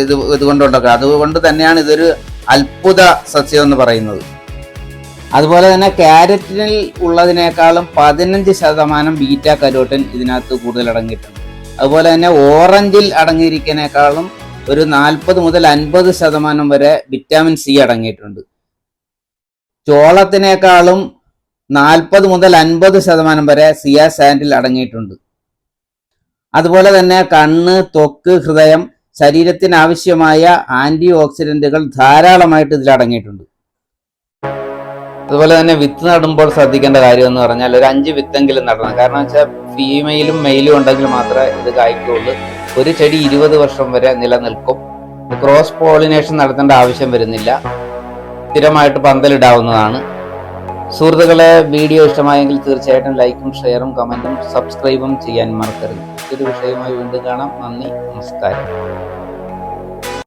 ഇത് ഇതുകൊണ്ടുണ്ടാക്കുക അതുകൊണ്ട് തന്നെയാണ് ഇതൊരു അത്ഭുത സസ്യം എന്ന് പറയുന്നത്. അതുപോലെ തന്നെ ക്യാരറ്റിനിൽ ഉള്ളതിനേക്കാളും പതിനഞ്ച് ശതമാനം ബീറ്റ കരോട്ടിൻ ഇതിനകത്ത് കൂടുതൽ അടങ്ങിയിട്ടുണ്ട്. അതുപോലെ തന്നെ ഓറഞ്ചിൽ അടങ്ങിയിരിക്കുന്നേക്കാളും ഒരു നാൽപ്പത് മുതൽ അൻപത് ശതമാനം വരെ വിറ്റാമിൻ സി അടങ്ങിയിട്ടുണ്ട്. ചോളത്തിനേക്കാളും നാൽപ്പത് മുതൽ അൻപത് ശതമാനം വരെ സിയാ സാൻഡിൽ അടങ്ങിയിട്ടുണ്ട്. അതുപോലെ തന്നെ കണ്ണ് തൊക്ക് ഹൃദയം ശരീരത്തിന് ആവശ്യമായ ആന്റി ഓക്സിഡന്റുകൾ ധാരാളമായിട്ട് ഇതിൽ അടങ്ങിയിട്ടുണ്ട്. അതുപോലെ തന്നെ വിത്ത് നടുമ്പോൾ ശ്രദ്ധിക്കേണ്ട കാര്യം എന്ന് പറഞ്ഞാൽ ഒരു അഞ്ച് വിത്തെങ്കിലും നടണം. കാരണം വെച്ചാൽ ഫീമെയിലും മെയിലും ഉണ്ടെങ്കിൽ മാത്രമേ ഇത് കായ്ക്കുള്ളൂ ഒരു ചെടി ഇരുപത് വർഷം വരെ നിലനിൽക്കും. ക്രോസ് പോളിനേഷൻ നടത്തേണ്ട ആവശ്യം വരുന്നില്ല. സ്ഥിരമായിട്ട് പന്തലിടാവുന്നതാണ്. സുഹൃത്തുക്കളെ വീഡിയോ ഇഷ്ടമായെങ്കിൽ തീർച്ചയായിട്ടും ലൈക്കും ഷെയറും കമന്റും സബ്സ്ക്രൈബും ചെയ്യാൻ മറക്കരുത്. മറ്റൊരു വിഷയവുമായി വീണ്ടും കാണാം. നന്ദി നമസ്കാരം.